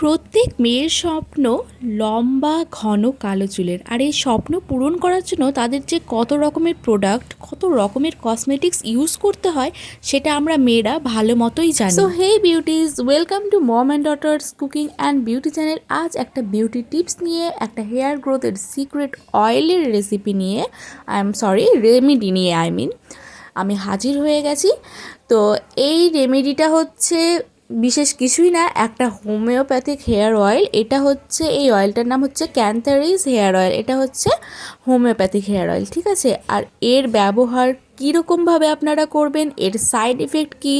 প্রত্যেক মেয়ের স্বপ্ন লম্বা, ঘন, কালো চুলের। আর এই স্বপ্ন পূরণ করার জন্য তাদের যে কত রকমের প্রোডাক্ট কত রকমের কসমেটিক্স ইউজ করতে হয়, সেটা আমরা মেয়েরা ভালো মতোই জানি। So hey beauties welcome to mom and daughters cooking and beauty channel আজ একটা বিউটি টিপস নিয়ে, একটা হেয়ার গ্রোথের সিক্রেট অয়েলের রেসিপি নিয়ে আই এম সরি রেমেডি নিয়ে আই মিন আমি হাজির হয়ে গেছি। তো এই রেমেডিটা হচ্ছে বিশেষ কিছুই না, একটা হোমিওপ্যাথিক হেয়ার অয়েল। এটা হচ্ছে, এই অয়েলটার নাম হচ্ছে ক্যান্থারিস হেয়ার অয়েল। এটা হচ্ছে হোমিওপ্যাথিক হেয়ার অয়েল, ঠিক আছে? আর এর ব্যবহার কীরকমভাবে আপনারা করবেন, এর সাইড এফেক্ট কী,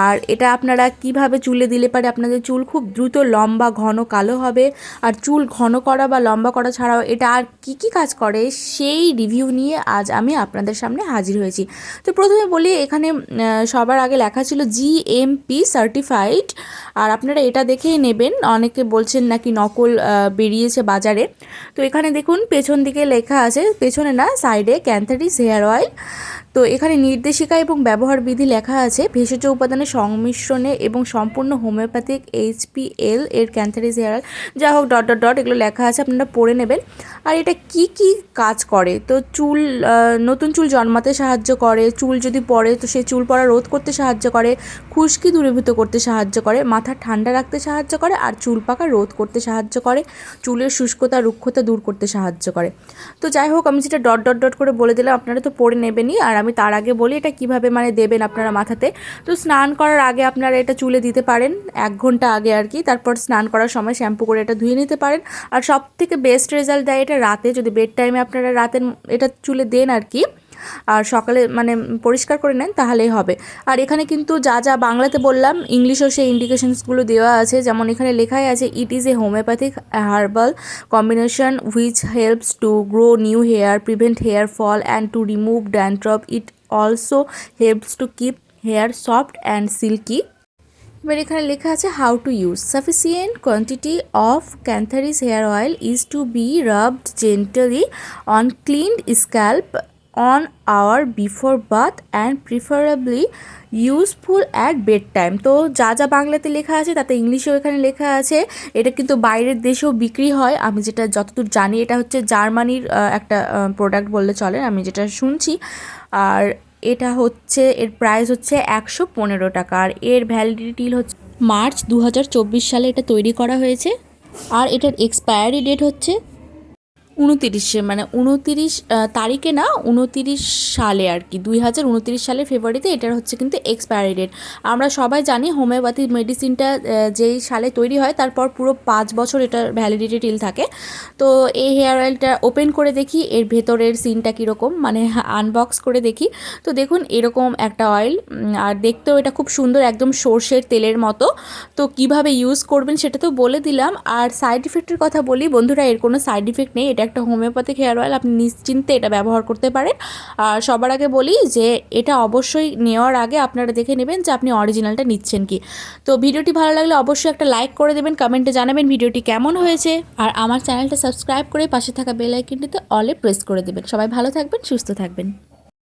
আর এটা আপনারা কীভাবে চুলে দিলে পারে আপনাদের চুল খুব দ্রুত লম্বা, ঘন, কালো হবে, আর চুল ঘন করা বা লম্বা করা ছাড়াও এটা আর কি কি কাজ করে সেই রিভিউ নিয়ে আজ আমি আপনাদের সামনে হাজির হয়েছি। তো প্রথমে বলি, এখানে সবার আগে লেখা ছিল জি এম পি সার্টিফাইড আর আপনারা এটা দেখেই নেবেন। অনেকে বলছেন নাকি নকল বেরিয়েছে বাজারে। তো এখানে দেখুন, পেছন দিকে লেখা আছে, পেছনে না সাইডে ক্যান্থারিস হেয়ার অয়েল তো এখানে নির্দেশিকা এবং ব্যবহার বিধি লেখা আছে। ভেষজ উপাদানের সংমিশ্রণে এবং সম্পূর্ণ হোমিওপ্যাথিক এইচপিএল এর অয়েল যা হোক, ডট ডট ডট, এগুলো লেখা আছে, আপনারা পড়ে নেবেন। আর এটা কি কি কাজ করে? তো চুল নতুন চুল জন্মাতে সাহায্য করে, চুল যদি পড়ে তো সেই চুল পড়া রোধ করতে সাহায্য করে, খুশকি দূরীভূত করতে সাহায্য করে, মাথা ঠান্ডা রাখতে সাহায্য করে, আর চুল পাকা রোধ করতে সাহায্য করে, চুলের শুষ্কতা, রুক্ষতা দূর করতে সাহায্য করে। তো যাই হোক, আমি যেটা ডট ডট ডট করে বলে দিলাম, আপনারা তো পড়ে নেবেনই। আর আমি তার আগে বলি, এটা কীভাবে মানে দেবেন আপনারা মাথাতে। তো স্নান করার আগে আপনারা এটা চুলে দিতে পারেন, এক ঘণ্টা আগে আর কি। তারপর স্নান করার সময় শ্যাম্পু করে এটা ধুয়ে নিতে পারেন। আর সব থেকে বেস্ট রেজাল্ট দেয় এটা রাতে, যদি বেড টাইমে আপনারা রাতের, এটা চুলে দেন আর কি। আর সকালে মানে পরিষ্কার করে নেন, তাহলেই হবে। আর এখানে কিন্তু যা যা বাংলাতে বললাম, ইংলিশেও সেই ইন্ডিকেশনসগুলো দেওয়া আছে। যেমন এখানে লেখাই আছে it is a homeopathic herbal combination which helps to grow new hair prevent hair fall and to remove dandruff it also helps to keep hair soft and silky এবার এখানে লেখা আছে how to use sufficient quantity of Cantharis hair oil is to be rubbed gently on cleaned scalp on hour before bath and preferably useful at bed time তো যা যা বাংলাতে লেখা আছে, তাতে ইংলিশেও এখানে লেখা আছে। এটা কিন্তু বাইরের দেশেও বিক্রি হয়। আমি যেটা যতদূর জানি, এটা হচ্ছে জার্মানির একটা প্রোডাক্ট বললে চলে, আমি যেটা শুনছি। আর এটা হচ্ছে, এর প্রাইস হচ্ছে একশো পনেরো টাকা। আর এর ভ্যালিডিটি হচ্ছে মার্চ দু হাজার চব্বিশ সালে এটা তৈরি করা হয়েছে। আর এটার এক্সপায়ারি ডেট হচ্ছে উনতিরিশে মানে উনতিরিশ তারিখে না উনতিরিশ সালে আর কি দুই হাজার উনতিরিশ সালের ফেব্রুয়ারিতে এটার হচ্ছে কিন্তু এক্সপায়ারি ডেট আমরা সবাই জানি হোমিওপ্যাথি মেডিসিনটা যেই সালে তৈরি হয় তারপর পুরো পাঁচ বছর এটার ভ্যালিডিটি টিল থাকে। তো এই হেয়ার অয়েলটা ওপেন করে দেখি, এর ভেতরের সিনটা কীরকম মানে আনবক্স করে দেখি। তো দেখুন এরকম একটা অয়েল আর দেখতেও এটা খুব সুন্দর একদম সর্ষের তেলের মতো। তো কীভাবে ইউজ করবেন সেটা তো বলে দিলাম। আর সাইড ইফেক্টের কথা বলি, বন্ধুরা এর কোনো সাইড ইফেক্ট নেই, এটা একটা হোমিওপ্যাথিক হেয়ার অয়েল আপনি নিশ্চিন্তে এটা ব্যবহার করতে পারেন। আর সবার আগে বলি যে এটা অবশ্যই নেওয়ার আগে আপনারা দেখে নেবেন যে আপনি অরিজিনালটা নিচ্ছেন কি। তো ভিডিওটি ভালো লাগলে অবশ্যই একটা লাইক করে দেবেন, কমেন্টে জানাবেন ভিডিওটি কেমন হয়েছে। আর আমার চ্যানেলটা সাবস্ক্রাইব করে পাশে থাকা বেল আইকনটিতে অলে প্রেস করে দেবেন। সবাই ভালো থাকবেন, সুস্থ থাকবেন।